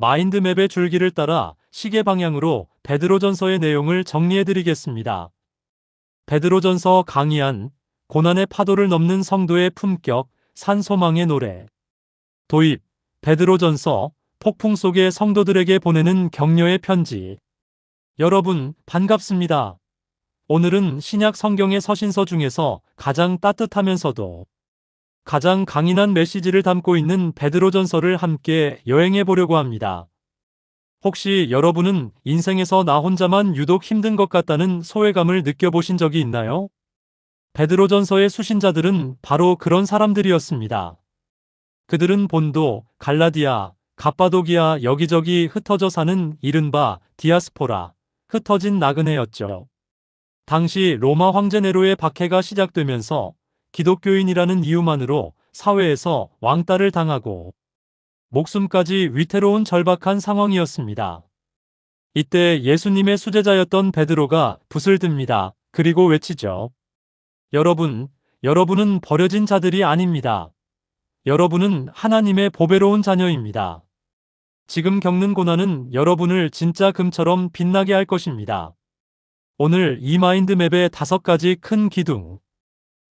마인드맵의 줄기를 따라 시계 방향으로 베드로전서의 내용을 정리해드리겠습니다. 베드로전서 강의한 고난의 파도를 넘는 성도의 품격, 산소망의 노래. 도입, 베드로전서, 폭풍 속의 성도들에게 보내는 격려의 편지. 여러분, 반갑습니다. 오늘은 신약 성경의 서신서 중에서 가장 따뜻하면서도 가장 강인한 메시지를 담고 있는 베드로전서를 함께 여행해 보려고 합니다. 혹시 여러분은 인생에서 나 혼자만 유독 힘든 것 같다는 소외감을 느껴보신 적이 있나요? 베드로전서의 수신자들은 바로 그런 사람들이었습니다. 그들은 본도, 갈라디아, 갑바도기아 여기저기 흩어져 사는 이른바 디아스포라, 흩어진 나그네였죠. 당시 로마 황제 네로의 박해가 시작되면서 기독교인이라는 이유만으로 사회에서 왕따를 당하고 목숨까지 위태로운 절박한 상황이었습니다. 이때 예수님의 수제자였던 베드로가 붓을 듭니다. 그리고 외치죠. 여러분, 여러분은 버려진 자들이 아닙니다. 여러분은 하나님의 보배로운 자녀입니다. 지금 겪는 고난은 여러분을 진짜 금처럼 빛나게 할 것입니다. 오늘 이 마인드맵의 다섯 가지 큰 기둥.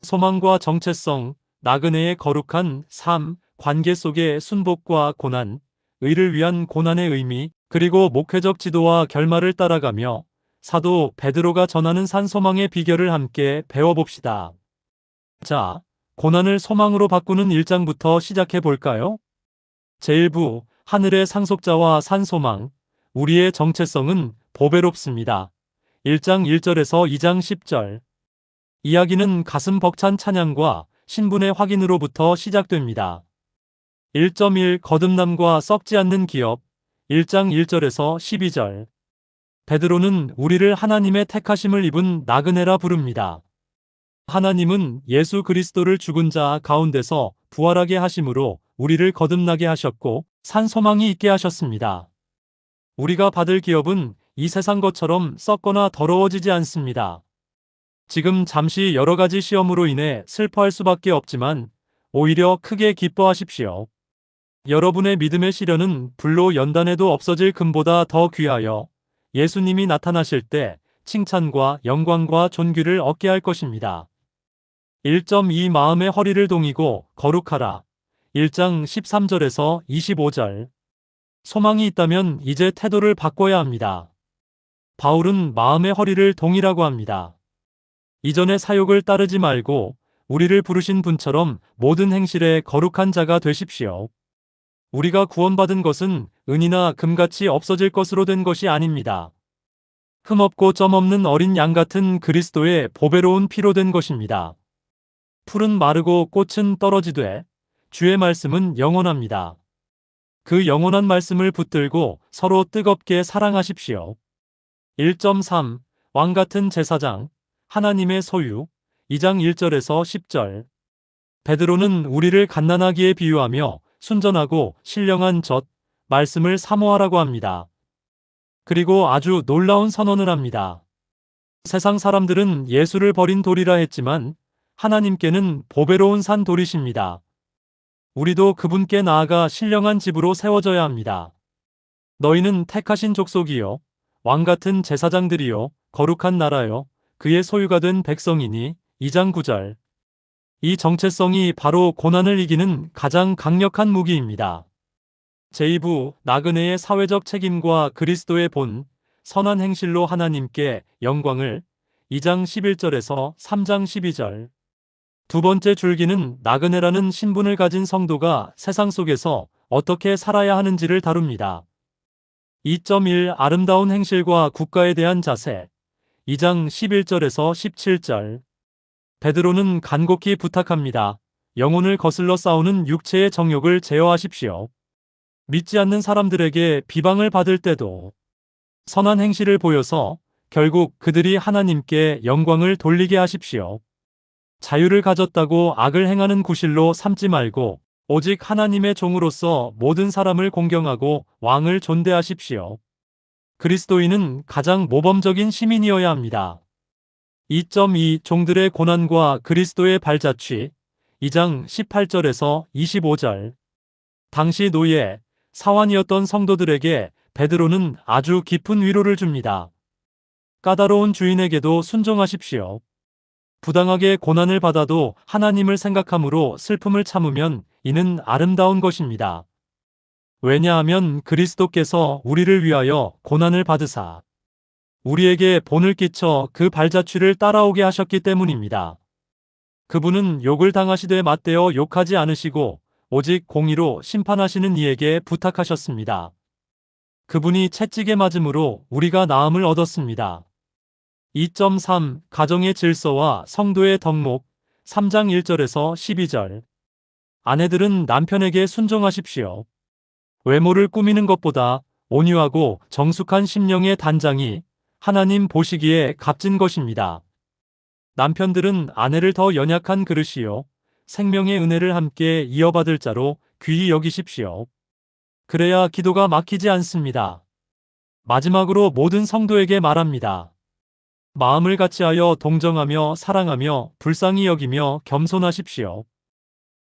소망과 정체성, 나그네의 거룩한 삶, 관계 속의 순복과 고난, 의를 위한 고난의 의미, 그리고 목회적 지도와 결말을 따라가며 사도 베드로가 전하는 산소망의 비결을 함께 배워봅시다. 자, 고난을 소망으로 바꾸는 1장부터 시작해 볼까요? 제1부, 하늘의 상속자와 산소망, 우리의 정체성은 보배롭습니다. 1장 1절에서 2장 10절. 이야기는 가슴 벅찬 찬양과 신분의 확인으로부터 시작됩니다. 1.1 거듭남과 썩지 않는 기업 1장 1절에서 12절 베드로는 우리를 하나님의 택하심을 입은 나그네라 부릅니다. 하나님은 예수 그리스도를 죽은 자 가운데서 부활하게 하심으로 우리를 거듭나게 하셨고 산 소망이 있게 하셨습니다. 우리가 받을 기업은 이 세상 것처럼 썩거나 더러워지지 않습니다. 지금 잠시 여러 가지 시험으로 인해 슬퍼할 수밖에 없지만 오히려 크게 기뻐하십시오. 여러분의 믿음의 시련은 불로 연단해도 없어질 금보다 더 귀하여 예수님이 나타나실 때 칭찬과 영광과 존귀를 얻게 할 것입니다. 1.2 마음의 허리를 동이고 거룩하라. 1장 13절에서 25절. 소망이 있다면 이제 태도를 바꿔야 합니다. 바울은 마음의 허리를 동이라고 합니다. 이전의 사욕을 따르지 말고 우리를 부르신 분처럼 모든 행실에 거룩한 자가 되십시오. 우리가 구원받은 것은 은이나 금같이 없어질 것으로 된 것이 아닙니다. 흠없고 점없는 어린 양 같은 그리스도의 보배로운 피로 된 것입니다. 풀은 마르고 꽃은 떨어지되 주의 말씀은 영원합니다. 그 영원한 말씀을 붙들고 서로 뜨겁게 사랑하십시오. 1.3 왕 같은 제사장 하나님의 소유 2장 1절에서 10절 베드로는 우리를 갓난아기에 비유하며 순전하고 신령한 젖, 말씀을 사모하라고 합니다. 그리고 아주 놀라운 선언을 합니다. 세상 사람들은 예수를 버린 돌이라 했지만 하나님께는 보배로운 산 돌이십니다. 우리도 그분께 나아가 신령한 집으로 세워져야 합니다. 너희는 택하신 족속이요. 왕 같은 제사장들이요. 거룩한 나라요. 그의 소유가 된 백성이니 2장 9절. 이 정체성이 바로 고난을 이기는 가장 강력한 무기입니다. 제2부 나그네의 사회적 책임과 그리스도의 본, 선한 행실로 하나님께 영광을 2장 11절에서 3장 12절. 두 번째 줄기는 나그네라는 신분을 가진 성도가 세상 속에서 어떻게 살아야 하는지를 다룹니다. 2.1 아름다운 행실과 국가에 대한 자세 2장 11절에서 17절 베드로는 간곡히 부탁합니다. 영혼을 거슬러 싸우는 육체의 정욕을 제어하십시오. 믿지 않는 사람들에게 비방을 받을 때도 선한 행실을 보여서 결국 그들이 하나님께 영광을 돌리게 하십시오. 자유를 가졌다고 악을 행하는 구실로 삼지 말고 오직 하나님의 종으로서 모든 사람을 공경하고 왕을 존대하십시오. 그리스도인은 가장 모범적인 시민이어야 합니다. 2.2 종들의 고난과 그리스도의 발자취 2장 18절에서 25절 당시 노예, 사환이었던 성도들에게 베드로는 아주 깊은 위로를 줍니다. 까다로운 주인에게도 순종하십시오. 부당하게 고난을 받아도 하나님을 생각함으로 슬픔을 참으면 이는 아름다운 것입니다. 왜냐하면 그리스도께서 우리를 위하여 고난을 받으사 우리에게 본을 끼쳐 그 발자취를 따라오게 하셨기 때문입니다. 그분은 욕을 당하시되 맞대어 욕하지 않으시고 오직 공의로 심판하시는 이에게 부탁하셨습니다. 그분이 채찍에 맞음으로 우리가 나음을 얻었습니다. 2.3 가정의 질서와 성도의 덕목 3장 1절에서 12절 아내들은 남편에게 순종하십시오. 외모를 꾸미는 것보다 온유하고 정숙한 심령의 단장이 하나님 보시기에 값진 것입니다. 남편들은 아내를 더 연약한 그릇이요. 생명의 은혜를 함께 이어받을 자로 귀히 여기십시오. 그래야 기도가 막히지 않습니다. 마지막으로 모든 성도에게 말합니다. 마음을 같이하여 동정하며 사랑하며 불쌍히 여기며 겸손하십시오.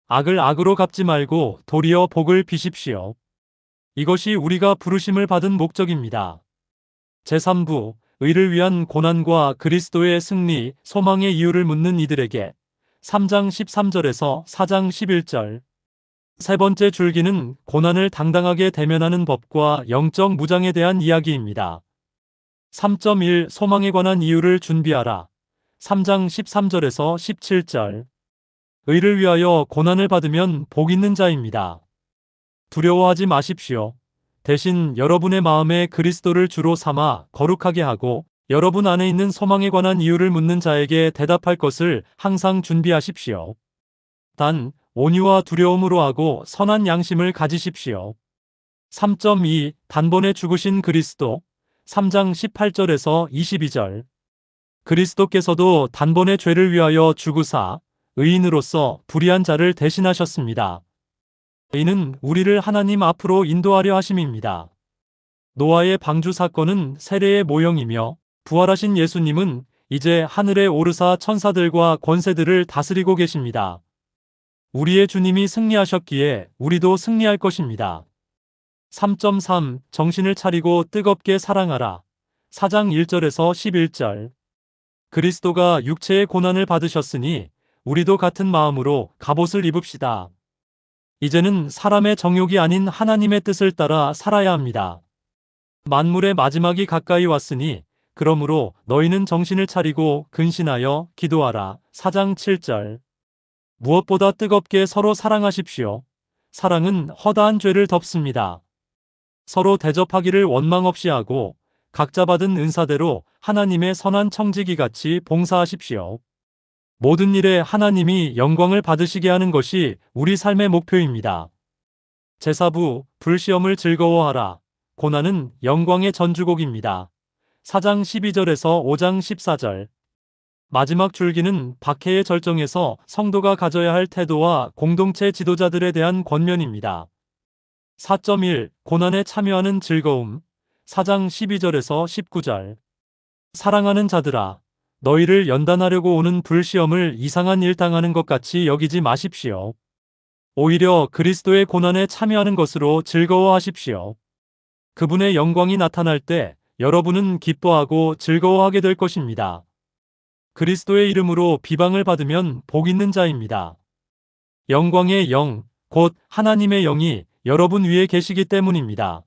악을 악으로 갚지 말고 도리어 복을 비십시오. 이것이 우리가 부르심을 받은 목적입니다. 제3부 의를 위한 고난과 그리스도의 승리, 소망의 이유를 묻는 이들에게 3장 13절에서 4장 11절 세 번째 줄기는 고난을 당당하게 대면하는 법과 영적 무장에 대한 이야기입니다. 3.1 소망에 관한 이유를 준비하라. 3장 13절에서 17절. 의를 위하여 고난을 받으면 복 있는 자입니다. 두려워하지 마십시오. 대신 여러분의 마음에 그리스도를 주로 삼아 거룩하게 하고 여러분 안에 있는 소망에 관한 이유를 묻는 자에게 대답할 것을 항상 준비하십시오. 단, 온유와 두려움으로 하고 선한 양심을 가지십시오. 3.2 단번에 죽으신 그리스도 3장 18절에서 22절 그리스도께서도 단번에 죄를 위하여 죽으사 의인으로서 불의한 자를 대신하셨습니다. 이는 우리를 하나님 앞으로 인도하려 하심입니다. 노아의 방주 사건은 세례의 모형이며 부활하신 예수님은 이제 하늘에 오르사 천사들과 권세들을 다스리고 계십니다. 우리의 주님이 승리하셨기에 우리도 승리할 것입니다. 3.3 정신을 차리고 뜨겁게 사랑하라. 4장 1절에서 11절. 그리스도가 육체의 고난을 받으셨으니 우리도 같은 마음으로 갑옷을 입읍시다. 이제는 사람의 정욕이 아닌 하나님의 뜻을 따라 살아야 합니다. 만물의 마지막이 가까이 왔으니 그러므로 너희는 정신을 차리고 근신하여 기도하라. 4장 7절. 무엇보다 뜨겁게 서로 사랑하십시오. 사랑은 허다한 죄를 덮습니다. 서로 대접하기를 원망 없이 하고 각자 받은 은사대로 하나님의 선한 청지기 같이 봉사하십시오. 모든 일에 하나님이 영광을 받으시게 하는 것이 우리 삶의 목표입니다. 제사부 불시험을 즐거워하라. 고난은 영광의 전주곡입니다. 4장 12절에서 5장 14절. 마지막 줄기는 박해의 절정에서 성도가 가져야 할 태도와 공동체 지도자들에 대한 권면입니다. 4.1 고난에 참여하는 즐거움 4장 12절에서 19절 사랑하는 자들아 너희를 연단하려고 오는 불시험을 이상한 일 당하는 것 같이 여기지 마십시오. 오히려 그리스도의 고난에 참여하는 것으로 즐거워하십시오. 그분의 영광이 나타날 때 여러분은 기뻐하고 즐거워하게 될 것입니다. 그리스도의 이름으로 비방을 받으면 복 있는 자입니다. 영광의 영, 곧 하나님의 영이 여러분 위에 계시기 때문입니다.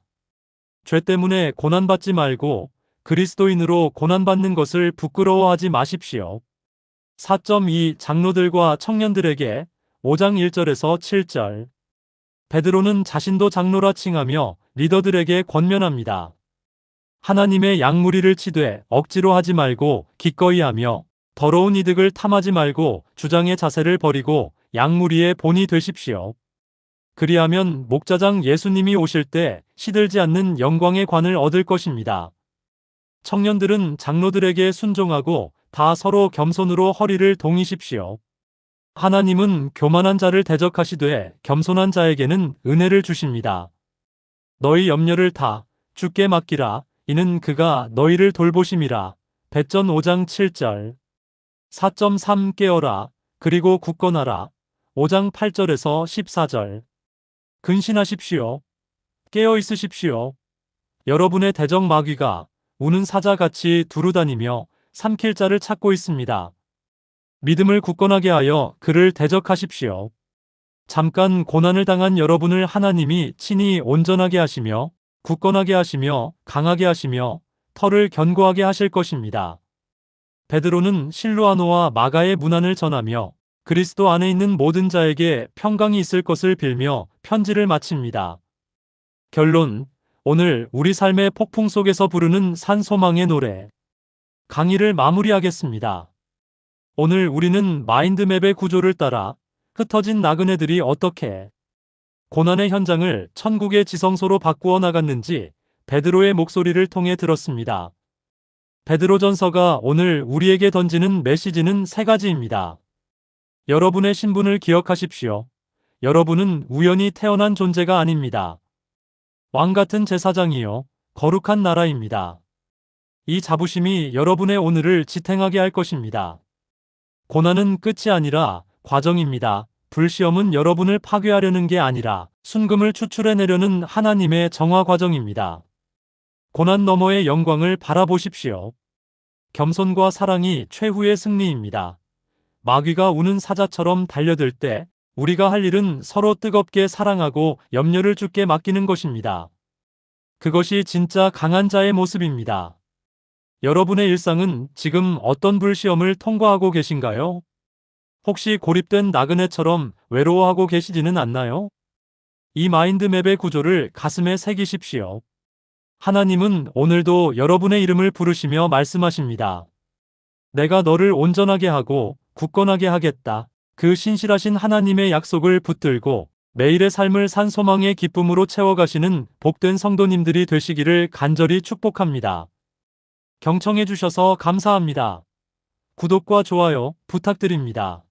죄 때문에 고난받지 말고 그리스도인으로 고난받는 것을 부끄러워하지 마십시오. 4.2 장로들과 청년들에게 5장 1절에서 7절 베드로는 자신도 장로라 칭하며 리더들에게 권면합니다. 하나님의 양무리를 치되 억지로 하지 말고 기꺼이 하며 더러운 이득을 탐하지 말고 주장의 자세를 버리고 양무리의 본이 되십시오. 그리하면 목자장 예수님이 오실 때 시들지 않는 영광의 관을 얻을 것입니다. 청년들은 장로들에게 순종하고 다 서로 겸손으로 허리를 동이십시오. 하나님은 교만한 자를 대적하시되 겸손한 자에게는 은혜를 주십니다. 너희 염려를 다 주께 맡기라. 이는 그가 너희를 돌보심이라. 배전 5장 7절. 4.3 깨어라. 그리고 굳건하라. 5장 8절에서 14절. 근신하십시오. 깨어 있으십시오. 여러분의 대적 마귀가 우는 사자같이 두루다니며 삼킬 자를 찾고 있습니다. 믿음을 굳건하게 하여 그를 대적하십시오. 잠깐 고난을 당한 여러분을 하나님이 친히 온전하게 하시며 굳건하게 하시며 강하게 하시며 털을 견고하게 하실 것입니다. 베드로는 실루아노와 마가의 문안을 전하며 그리스도 안에 있는 모든 자에게 평강이 있을 것을 빌며 편지를 마칩니다. 결론 오늘 우리 삶의 폭풍 속에서 부르는 산소망의 노래 강의를 마무리하겠습니다. 오늘 우리는 마인드맵의 구조를 따라 흩어진 나그네들이 어떻게 고난의 현장을 천국의 지성소로 바꾸어 나갔는지 베드로의 목소리를 통해 들었습니다. 베드로전서가 오늘 우리에게 던지는 메시지는 세 가지입니다. 여러분의 신분을 기억하십시오. 여러분은 우연히 태어난 존재가 아닙니다. 왕 같은 제사장이요. 거룩한 나라입니다. 이 자부심이 여러분의 오늘을 지탱하게 할 것입니다. 고난은 끝이 아니라 과정입니다. 불시험은 여러분을 파괴하려는 게 아니라 순금을 추출해내려는 하나님의 정화 과정입니다. 고난 너머의 영광을 바라보십시오. 겸손과 사랑이 최후의 승리입니다. 마귀가 우는 사자처럼 달려들 때 우리가 할 일은 서로 뜨겁게 사랑하고 염려를 주께 맡기는 것입니다. 그것이 진짜 강한 자의 모습입니다. 여러분의 일상은 지금 어떤 불시험을 통과하고 계신가요? 혹시 고립된 나그네처럼 외로워하고 계시지는 않나요? 이 마인드맵의 구조를 가슴에 새기십시오. 하나님은 오늘도 여러분의 이름을 부르시며 말씀하십니다. 내가 너를 온전하게 하고 굳건하게 하겠다. 그 신실하신 하나님의 약속을 붙들고 매일의 삶을 산 소망의 기쁨으로 채워가시는 복된 성도님들이 되시기를 간절히 축복합니다. 경청해 주셔서 감사합니다. 구독과 좋아요 부탁드립니다.